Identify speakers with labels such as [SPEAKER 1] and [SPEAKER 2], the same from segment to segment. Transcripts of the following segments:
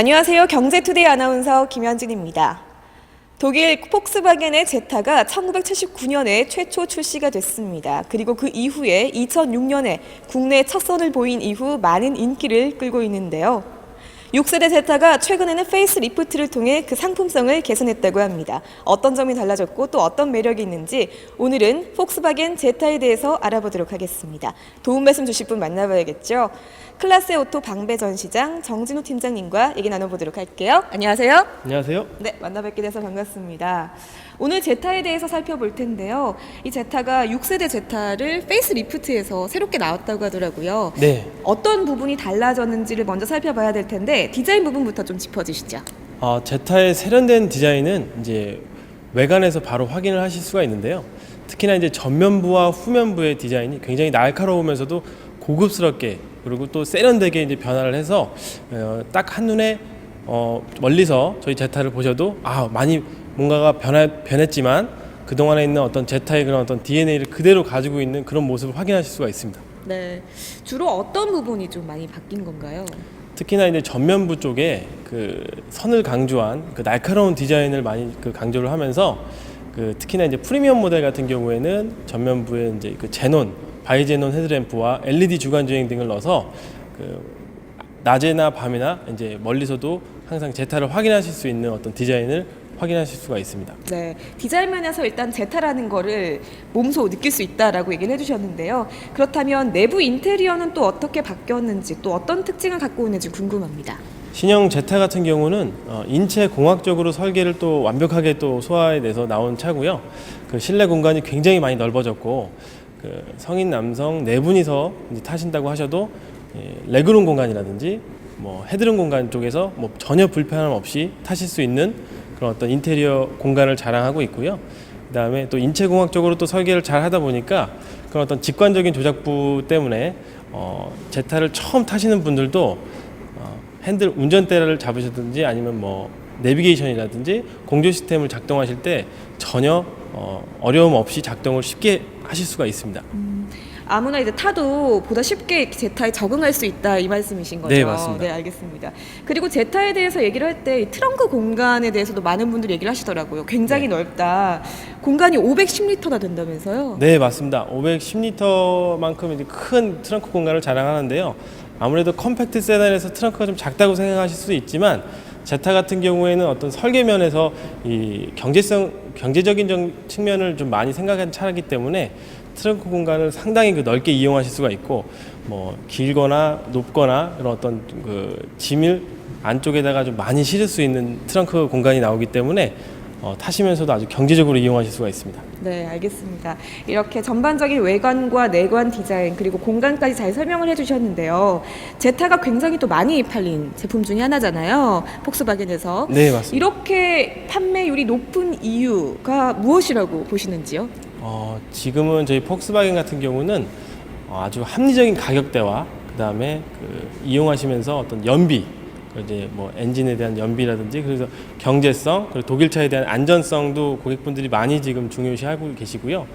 [SPEAKER 1] 안녕하세요. 경제투데이 아나운서 김현진입니다. 독일 폭스바겐의 제타가 1979년에 최초 출시가 됐습니다. 그리고 그 이후에 2006년에 국내 첫 선을 보인 이후 많은 인기를 끌고 있는데요. 6세대 제타가 최근에는 페이스 리프트를 통해 그 상품성을 개선했다고 합니다. 어떤 점이 달라졌고 또 어떤 매력이 있는지 오늘은 폭스바겐 제타에 대해서 알아보도록 하겠습니다. 도움 말씀 주실 분 만나봐야겠죠. 클라스 오토 방배 전시장 정진우 팀장님과 얘기 나눠보도록 할게요. 안녕하세요.
[SPEAKER 2] 안녕하세요.
[SPEAKER 1] 네, 만나 뵙게 돼서 반갑습니다. 오늘 제타에 대해서 살펴볼 텐데요. 이 제타가 6세대 제타를 페이스 리프트에서 새롭게 나왔다고 하더라고요.
[SPEAKER 2] 네.
[SPEAKER 1] 어떤 부분이 달라졌는지를 먼저 살펴봐야 될 텐데 디자인 부분부터 좀 짚어주시죠.
[SPEAKER 2] 어, 제타의 세련된 디자인은 이제 외관에서 바로 확인을 하실 수가 있는데요. 특히나 이제 전면부와 후면부의 디자인이 굉장히 날카로우면서도 고급스럽게 그리고 또 세련되게 이제 변화를 해서 어, 딱 한눈에 어, 멀리서 저희 제타를 보셔도 아 많이 뭔가가 변화, 변했지만 그 동안에 있는 어떤 제타의 그런 어떤 DNA를 그대로 가지고 있는 그런 모습을 확인하실 수가 있습니다.
[SPEAKER 1] 네, 주로 어떤 부분이 좀 많이 바뀐 건가요?
[SPEAKER 2] 특히나 이제 전면부 쪽에 그 선을 강조한 그 날카로운 디자인을 많이 그 강조를 하면서 그 특히나 이제 프리미엄 모델 같은 경우에는 전면부에 이제 그 제논 바이제논 헤드램프와 LED 주간 주행 등을 넣어서 그 낮에나 밤이나 이제 멀리서도 항상 제타를 확인하실 수 있는 어떤 디자인을 확인하실 수가 있습니다.
[SPEAKER 1] 네, 디자인 면에서 일단 제타라는 거를 몸소 느낄 수 있다라고 얘기를 해주셨는데요. 그렇다면 내부 인테리어는 또 어떻게 바뀌었는지 또 어떤 특징을 갖고 있는지 궁금합니다.
[SPEAKER 2] 신형 제타 같은 경우는 어, 인체 공학적으로 설계를 또 완벽하게 또 소화해내서 나온 차고요. 그 실내 공간이 굉장히 많이 넓어졌고 그 성인 남성 네 분이서 타신다고 하셔도 예, 레그룸 공간이라든지 뭐 헤드룸 공간 쪽에서 뭐 전혀 불편함 없이 타실 수 있는 그런 어떤 인테리어 공간을 자랑하고 있고요. 그다음에 또 인체 공학적으로 또 설계를 잘 하다 보니까 그런 어떤 직관적인 조작부 때문에 어, 제타를 처음 타시는 분들도 어, 핸들 운전대를 잡으시든지 아니면 뭐 내비게이션이라든지 공조 시스템을 작동하실 때 전혀 어, 어려움 없이 작동을 쉽게 하실 수가 있습니다.
[SPEAKER 1] 아무나 이제 타도 보다 쉽게 제타에 적응할 수 있다 이 말씀이신 거죠?
[SPEAKER 2] 네, 맞습니다.
[SPEAKER 1] 네, 알겠습니다. 그리고 제타에 대해서 얘기를 할 때 트렁크 공간에 대해서도 많은 분들이 얘기를 하시더라고요. 굉장히
[SPEAKER 2] 네.
[SPEAKER 1] 넓다. 공간이 510리터나 된다면서요?
[SPEAKER 2] 네, 맞습니다. 510리터만큼 이제 큰 트렁크 공간을 자랑하는데요. 아무래도 컴팩트 세단에서 트렁크가 좀 작다고 생각하실 수도 있지만 제타 같은 경우에는 어떤 설계 면에서 이 경제성 경제적인 정- 측면을 좀 많이 생각한 차이기 때문에 트렁크 공간을 상당히 그 넓게 이용하실 수가 있고 뭐 길거나 높거나 이런 어떤 그 짐을 안쪽에다가 좀 많이 실을 수 있는 트렁크 공간이 나오기 때문에 어, 타시면서도 아주 경제적으로 이용하실 수가 있습니다.
[SPEAKER 1] 네, 알겠습니다. 이렇게 전반적인 외관과 내관 디자인 그리고 공간까지 잘 설명을 해주셨는데요. 제타가 굉장히 또 많이 팔린 제품 중에 하나잖아요. 폭스바겐에서.
[SPEAKER 2] 네, 맞습니다.
[SPEAKER 1] 이렇게 판매율이 높은 이유가 무엇이라고 보시는지요?
[SPEAKER 2] 어, 지금은 저희 폭스바겐 같은 경우는 어, 아주 합리적인 가격대와 그다음에 그 이용하시면서 어떤 연비 그 이제 뭐 엔진에 대한 연비라든지 그래서 경제성 그리고 독일차에 대한 안전성도 고객분들이 많이 지금 중요시하고 계시고요.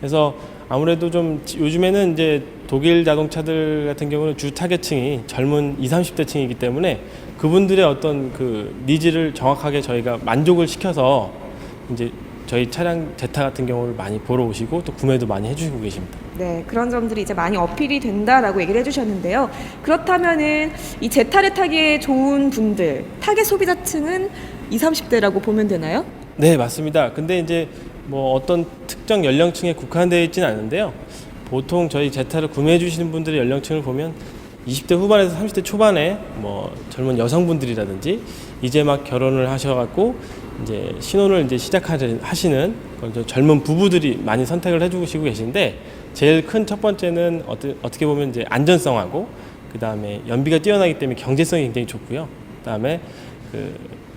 [SPEAKER 2] 그래서 아무래도 좀 지- 요즘에는 이제 독일 자동차들 같은 경우는 주 타겟층이 젊은 20, 30대 층이기 때문에 그분들의 어떤 그 니즈를 정확하게 저희가 만족을 시켜서 이제 저희 차량 제타 같은 경우를 많이 보러 오시고 또 구매도 많이 해주시고 계십니다.
[SPEAKER 1] 네, 그런 점들이 이제 많이 어필이 된다라고 얘기를 해주셨는데요. 그렇다면은 이 제타를 타기에 좋은 분들, 타겟 소비자층은 20, 30대라고 보면 되나요?
[SPEAKER 2] 네, 맞습니다. 근데 이제 뭐 어떤 특정 연령층에 국한되어 있지는 않은데요. 보통 저희 제타를 구매해 주시는 분들의 연령층을 보면 20대 후반에서 30대 초반에 뭐 젊은 여성분들이라든지 이제 막 결혼을 하셔갖고 이제 신혼을 이제 시작하시는 젊은 부부들이 많이 선택을 해주시고 계신데 제일 큰 첫 번째는 어떠, 어떻게 보면 이제 안전성하고 그 다음에 연비가 뛰어나기 때문에 경제성이 굉장히 좋고요. 그 다음에 그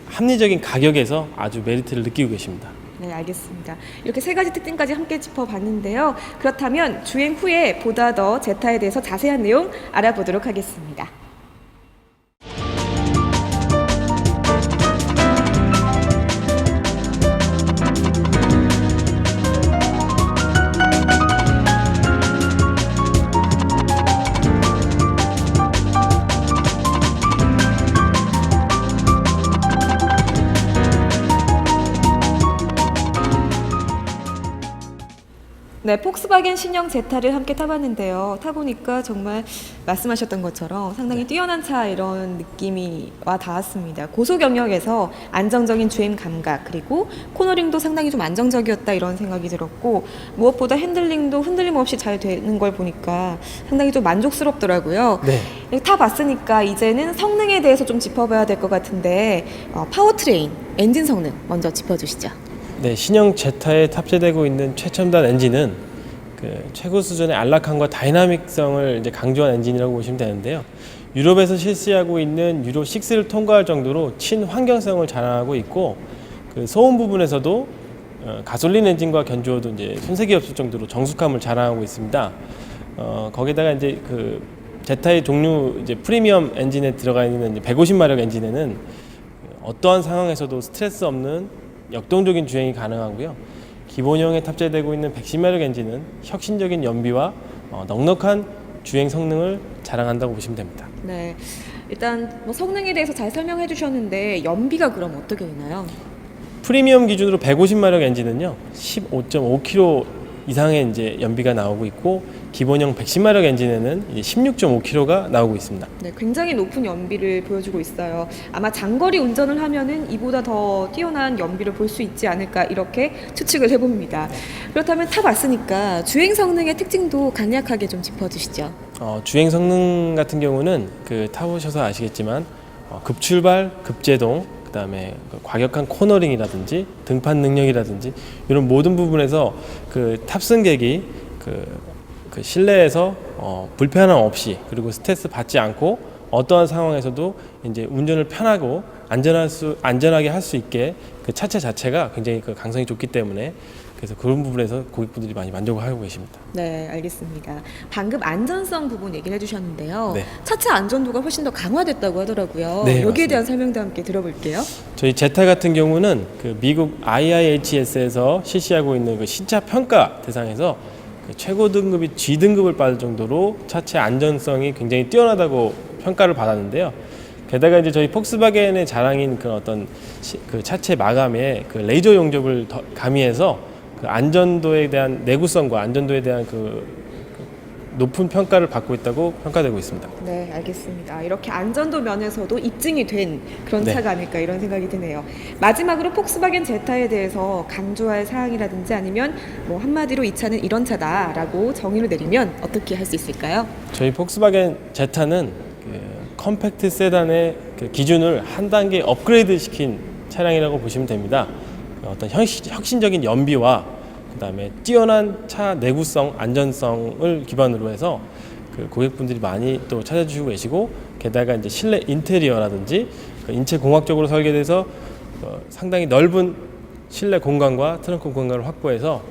[SPEAKER 2] 합리적인 가격에서 아주 메리트를 느끼고 계십니다.
[SPEAKER 1] 네, 알겠습니다. 이렇게 세 가지 특징까지 함께 짚어봤는데요. 그렇다면 주행 후에 보다 더 제타에 대해서 자세한 내용 알아보도록 하겠습니다. 네, 폭스바겐 신형 제타를 함께 타봤는데요. 타보니까 정말 말씀하셨던 것처럼 상당히 뛰어난 차 이런 느낌이 와 닿았습니다. 고속 영역에서 안정적인 주행 감각 그리고 코너링도 상당히 좀 안정적이었다 이런 생각이 들었고 무엇보다 핸들링도 흔들림 없이 잘 되는 걸 보니까 상당히 좀 만족스럽더라고요.
[SPEAKER 2] 네.
[SPEAKER 1] 타봤으니까 이제는 성능에 대해서 좀 짚어봐야 될 것 같은데 어, 파워트레인, 엔진 성능 먼저 짚어주시죠.
[SPEAKER 2] 네, 신형 제타에 탑재되고 있는 최첨단 엔진은 그 최고 수준의 안락함과 다이나믹성을 이제 강조한 엔진이라고 보시면 되는데요. 유럽에서 실시하고 있는 유로 6를 통과할 정도로 친환경성을 자랑하고 있고 그 소음 부분에서도 어, 가솔린 엔진과 견주어도 이제 손색이 없을 정도로 정숙함을 자랑하고 있습니다. 어, 거기다가 이제 그 제타의 종류 이제 프리미엄 엔진에 들어가 있는 이제 150마력 엔진에는 어떠한 상황에서도 스트레스 없는 역동적인 주행이 가능하고요. 기본형에 탑재되고 있는 110마력 엔진은 혁신적인 연비와 어, 넉넉한 주행 성능을 자랑한다고 보시면 됩니다.
[SPEAKER 1] 네. 일단 뭐 성능에 대해서 잘 설명해 주셨는데 연비가 그럼 어떻게 되나요?
[SPEAKER 2] 프리미엄 기준으로 150마력 엔진은요, 15.5km 이상의 이제 연비가 나오고 있고 기본형 110마력 엔진에는 이제 16.5km가 나오고 있습니다.
[SPEAKER 1] 네, 굉장히 높은 연비를 보여주고 있어요. 아마 장거리 운전을 하면은 이보다 더 뛰어난 연비를 볼 수 있지 않을까 이렇게 추측을 해봅니다. 그렇다면 타봤으니까 주행 성능의 특징도 간략하게 좀 짚어주시죠.
[SPEAKER 2] 어, 주행 성능 같은 경우는 그 타보셔서 아시겠지만 어, 급출발, 급제동, 그다음에 그 과격한 코너링이라든지 등판 능력이라든지 이런 모든 부분에서 그 탑승객이 그, 그 실내에서 어, 불편함 없이 그리고 스트레스 받지 않고 어떠한 상황에서도 이제 운전을 편하고 안전할 수 안전하게 할 수 있게 그 차체 자체가 굉장히 그 강성이 좋기 때문에 그래서 그런 부분에서 고객분들이 많이 만족을 하고 계십니다.
[SPEAKER 1] 네, 알겠습니다. 방금 안전성 부분 얘기를 해주셨는데요.
[SPEAKER 2] 네.
[SPEAKER 1] 차체 안전도가 훨씬 더 강화됐다고 하더라고요.
[SPEAKER 2] 네,
[SPEAKER 1] 여기에
[SPEAKER 2] 맞습니다.
[SPEAKER 1] 대한 설명도 함께 들어볼게요.
[SPEAKER 2] 저희 제타 같은 경우는 그 미국 IIHS에서 실시하고 있는 그 신차 평가 대상에서 그 최고 등급이 G 등급을 받을 정도로 차체 안전성이 굉장히 뛰어나다고 평가를 받았는데요. 게다가 이제 저희 폭스바겐의 자랑인 그 어떤 시- 그 차체 마감에 그 레이저 용접을 더 가미해서 그 안전도에 대한 내구성과 안전도에 대한 그, 그 높은 평가를 받고 있다고 평가되고 있습니다.
[SPEAKER 1] 네, 알겠습니다. 이렇게 안전도 면에서도 입증이 된 그런
[SPEAKER 2] 네.
[SPEAKER 1] 차가 아닐까 이런 생각이 드네요. 마지막으로 폭스바겐 제타에 대해서 강조할 사항이라든지 아니면 뭐 한마디로 이 차는 이런 차다라고 정의를 내리면 어떻게 할 수 있을까요?
[SPEAKER 2] 저희 폭스바겐 제타는 그 컴팩트 세단의 그 기준을 한 단계 업그레이드 시킨 차량이라고 보시면 됩니다. 그 어떤 혁신, 혁신적인 연비와 그다음에 뛰어난 차 내구성, 안전성을 기반으로 해서 그 고객분들이 많이 또 찾아주시고 계시고 게다가 이제 실내 인테리어라든지 그 인체 공학적으로 설계돼서 어, 상당히 넓은 실내 공간과 트렁크 공간을 확보해서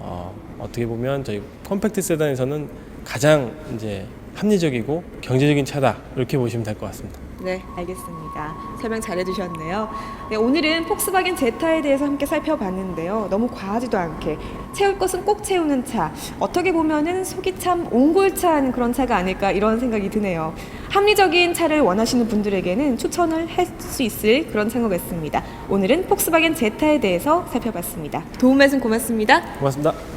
[SPEAKER 2] 어, 어떻게 보면 저희 컴팩트 세단에서는 가장 이제 합리적이고 경제적인 차다 이렇게 보시면 될 것 같습니다.
[SPEAKER 1] 네, 알겠습니다. 설명 잘 해주셨네요. 네, 오늘은 폭스바겐 제타에 대해서 함께 살펴봤는데요. 너무 과하지도 않게 채울 것은 꼭 채우는 차. 어떻게 보면은 속이 참 옹골찬 그런 차가 아닐까 이런 생각이 드네요. 합리적인 차를 원하시는 분들에게는 추천을 할 수 있을 그런 차인 것 같습니다. 오늘은 폭스바겐 제타에 대해서 살펴봤습니다. 도움 말씀 고맙습니다.
[SPEAKER 2] 고맙습니다.